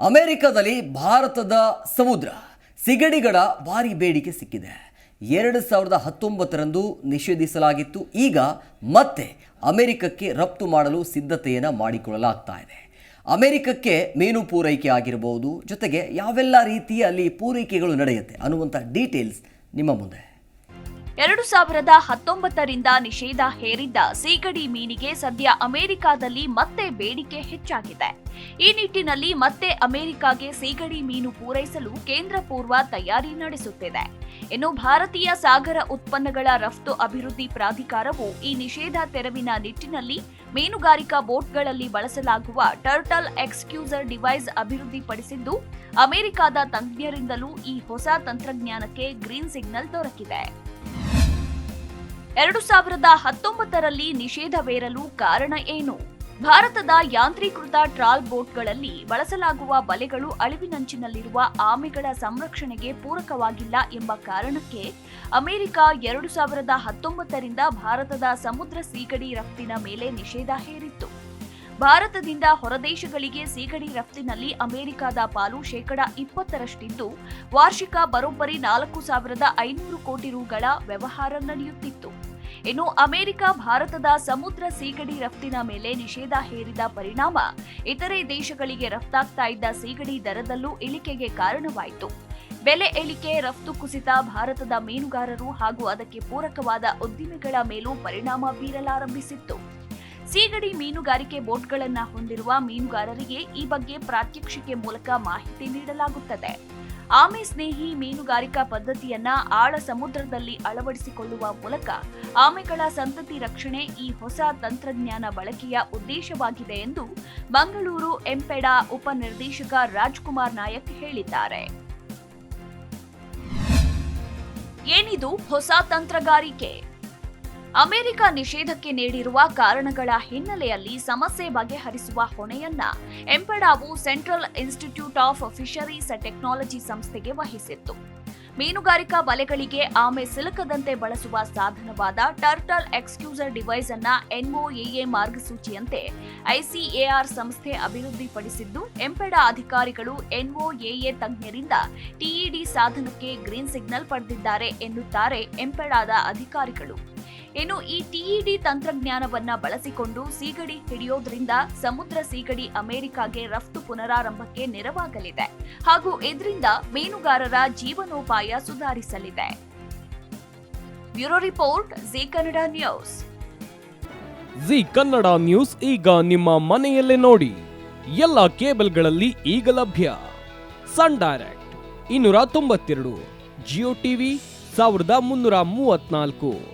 ಅಮೆರಿಕದಲ್ಲಿ ಭಾರತದ ಸಮುದ್ರ ಸಿಗಡಿಗಳ ಭಾರಿ ಬೇಡಿಕೆ ಸಿಕ್ಕಿದೆ. ಎರಡು ಸಾವಿರದ ಹತ್ತೊಂಬತ್ತರಂದು ನಿಷೇಧಿಸಲಾಗಿತ್ತು. ಈಗ ಮತ್ತೆ ಅಮೆರಿಕಕ್ಕೆ ರಫ್ತು ಮಾಡಲು ಸಿದ್ಧತೆಯನ್ನು ಮಾಡಿಕೊಳ್ಳಲಾಗ್ತಾ ಇದೆ. ಅಮೆರಿಕಕ್ಕೆ ಮೀನು ಪೂರೈಕೆ ಆಗಿರಬಹುದು. ಜೊತೆಗೆ ಯಾವೆಲ್ಲ ರೀತಿಯ ಅಲ್ಲಿ ಪೂರೈಕೆಗಳು ನಡೆಯುತ್ತೆ ಅನ್ನುವಂಥ ಡೀಟೇಲ್ಸ್ ನಿಮ್ಮ ಮುಂದೆ. ಎರಡು ಸಾವಿರದ ಹತ್ತೊಂಬತ್ತರಿಂದ ನಿಷೇಧ ಹೇರಿದ್ದ ಸೀಗಡಿ ಮೀನಿಗೆ ಸದ್ಯ ಅಮೆರಿಕಾದಲ್ಲಿ ಮತ್ತೆ ಬೇಡಿಕೆ ಹೆಚ್ಚಾಗಿದೆ. ಈ ನಿಟ್ಟಿನಲ್ಲಿ ಮತ್ತೆ ಅಮೆರಿಕಾಗೆ ಸೀಗಡಿ ಮೀನು ಪೂರೈಸಲು ಕೇಂದ್ರ ಪೂರ್ವ ತಯಾರಿ ನಡೆಸುತ್ತಿದೆ. ಇನ್ನು ಭಾರತೀಯ ಸಾಗರ ಉತ್ಪನ್ನಗಳ ರಫ್ತು ಅಭಿವೃದ್ಧಿ ಪ್ರಾಧಿಕಾರವು ಈ ನಿಷೇಧ ತೆರವಿನ ನಿಟ್ಟಿನಲ್ಲಿ ಮೀನುಗಾರಿಕಾ ಬೋಟ್ಗಳಲ್ಲಿ ಬಳಸಲಾಗುವ ಟರ್ಟಲ್ ಎಕ್ಸ್ಕ್ಯೂಸರ್ ಡಿವೈಸ್ ಅಭಿವೃದ್ಧಿಪಡಿಸಿದ್ದು, ಅಮೆರಿಕಾದ ತಜ್ಞರಿಂದಲೂ ಈ ಹೊಸ ತಂತ್ರಜ್ಞಾನಕ್ಕೆ ಗ್ರೀನ್ ಸಿಗ್ನಲ್ ದೊರಕಿದೆ. ಎರಡು ಸಾವಿರದ ಹತ್ತೊಂಬತ್ತರಲ್ಲಿ ನಿಷೇಧವೇರಲು ಕಾರಣ ಏನು? ಭಾರತದ ಯಾಂತ್ರೀಕೃತ ಟ್ರಾಲ್ ಬೋಟ್ಗಳಲ್ಲಿ ಬಳಸಲಾಗುವ ಬಲೆಗಳು ಅಳಿವಿನಂಚಿನಲ್ಲಿರುವ ಆಮೆಗಳ ಸಂರಕ್ಷಣೆಗೆ ಪೂರಕವಾಗಿಲ್ಲ ಎಂಬ ಕಾರಣಕ್ಕೆ ಅಮೆರಿಕ ಎರಡು ಸಾವಿರದ ಹತ್ತೊಂಬತ್ತರಿಂದ ಭಾರತದ ಸಮುದ್ರ ಸೀಗಡಿ ರಫ್ತಿನ ಮೇಲೆ ನಿಷೇಧ ಹೇರಿತ್ತು. ಭಾರತದಿಂದ ಹೊರದೇಶಗಳಿಗೆ ಸೀಗಡಿ ರಫ್ತಿನಲ್ಲಿ ಅಮೆರಿಕದ ಪಾಲು ಶೇಕಡ ಇಪ್ಪತ್ತರಷ್ಟಿದ್ದು, ವಾರ್ಷಿಕ ಬರೋಬ್ಬರಿ ನಾಲ್ಕು ಸಾವಿರದ ಐನೂರು ಕೋಟಿ ರುಗಳ ವ್ಯವಹಾರ ನಡೆಯುತ್ತಿತ್ತು. ಇನ್ನು ಅಮೆರಿಕ, ಭಾರತದ ಸಮುದ್ರ ಸೀಗಡಿ ರಫ್ತಿನ ಮೇಲೆ ನಿಷೇಧ ಹೇರಿದ ಪರಿಣಾಮ, ಇತರೆ ದೇಶಗಳಿಗೆ ರಫ್ತಾಗ್ತಾ ಇದ್ದ ಸೀಗಡಿ ದರದಲ್ಲೂ ಇಳಿಕೆಗೆ ಕಾರಣವಾಯಿತು. ಬೆಲೆ ಇಳಿಕೆ, ರಫ್ತು ಕುಸಿತ ಭಾರತದ ಮೀನುಗಾರರು ಹಾಗೂ ಅದಕ್ಕೆ ಪೂರಕವಾದ ಉದ್ದಿಮೆಗಳ ಮೇಲೂ ಪರಿಣಾಮ ಬೀರಲಾರಂಭಿಸಿತ್ತು. ಸೀಗಡಿ ಮೀನುಗಾರಿಕೆ ಬೋಟ್ಗಳನ್ನು ಹೊಂದಿರುವ ಮೀನುಗಾರರಿಗೆ ಈ ಬಗ್ಗೆ ಪ್ರಾತ್ಯಕ್ಷಿಕೆ ಮೂಲಕ ಮಾಹಿತಿ ನೀಡಲಾಗುತ್ತದೆ. ಆಮೆ ಸ್ನೇಹಿ ಮೀನುಗಾರಿಕಾ ಪದ್ಧತಿಯನ್ನ ಆಳ ಸಮುದ್ರದಲ್ಲಿ ಅಳವಡಿಸಿಕೊಳ್ಳುವ ಮೂಲಕ ಆಮೆಗಳ ಸಂತತಿ ರಕ್ಷಣೆ ಈ ಹೊಸ ತಂತ್ರಜ್ಞಾನ ಬಳಕೆಯ ಉದ್ದೇಶವಾಗಿದೆ ಎಂದು ಮಂಗಳೂರು ಎಂಪೆಡಾ ಉಪನಿರ್ದೇಶಕ ರಾಜ್ಕುಮಾರ್ ನಾಯಕ್ ಹೇಳಿದ್ದಾರೆ. ಏನಿದು ಹೊಸ ತಂತ್ರಗಾರಿಕೆ? ಅಮೆರಿಕ ನಿಷೇಧಕ್ಕೆ ನೀಡಿರುವ ಕಾರಣಗಳ ಹಿನ್ನೆಲೆಯಲ್ಲಿ ಸಮಸ್ಯೆ ಬಗೆಹರಿಸುವ ಹೊಣೆಯನ್ನ ಎಂಪೆಡಾವು Central Institute of Fisheries Technology ಸಂಸ್ಥೆಗೆ ವಹಿಸಿತ್ತು. ಮೀನುಗಾರಿಕಾ ಬಲೆಗಳಿಗೆ ಆಮೆ ಸಿಲುಕದಂತೆ ಬಳಸುವ ಸಾಧನವಾದ ಟರ್ಟಲ್ ಎಕ್ಸ್ಕ್ಯೂಸರ್ ಡಿವೈಸ್ ಅನ್ನ ಎನ್ಒಎಎ ಮಾರ್ಗಸೂಚಿಯಂತೆ ಐಸಿಎಆರ್ ಸಂಸ್ಥೆ ಅಭಿವೃದ್ಧಿಪಡಿಸಿದ್ದು, ಎಂಪೆಡಾ ಅಧಿಕಾರಿಗಳು ಎನ್ಒಎಎ ತಜ್ಞರಿಂದ ಟಿಇಡಿ ಸಾಧನಕ್ಕೆ ಗ್ರೀನ್ ಸಿಗ್ನಲ್ ಪಡೆದಿದ್ದಾರೆ ಎನ್ನುತ್ತಾರೆ ಎಂಪೆಡಾದ ಅಧಿಕಾರಿಗಳು. ಇನ್ನು ಈ ಟಿಇಡಿ ತಂತ್ರಜ್ಞಾನವನ್ನ ಬಳಸಿಕೊಂಡು ಸೀಗಡಿ ಹಿಡಿಯೋದ್ರಿಂದ ಸಮುದ್ರ ಸೀಗಡಿ ಅಮೆರಿಕಾಗೆ ರಫ್ತು ಪುನರಾರಂಭಕ್ಕೆ ನೆರವಾಗಲಿದೆ. ಹಾಗೂ ಇದರಿಂದ ಮೀನುಗಾರರ ಜೀವನೋಪಾಯ ಸುಧಾರಿಸಲಿದೆ. Bureau report, Zee Kannada news. Zee Kannada news ಈಗ ನಿಮ್ಮ ಮನೆಯಲ್ಲೇ ನೋಡಿ. ಎಲ್ಲ ಕೇಬಲ್ಗಳಲ್ಲಿ ಈಗ ಲಭ್ಯ. ಸನ್ ಡೈರೆಕ್ಟ್, ಇನ್ನೂರ ತೊಂಬತ್ತೆರಡು, ಜಿಯೋ ಟಿವಿ ಸಾವಿರದ ಮುನ್ನೂರ ಮೂವತ್ನಾಲ್ಕು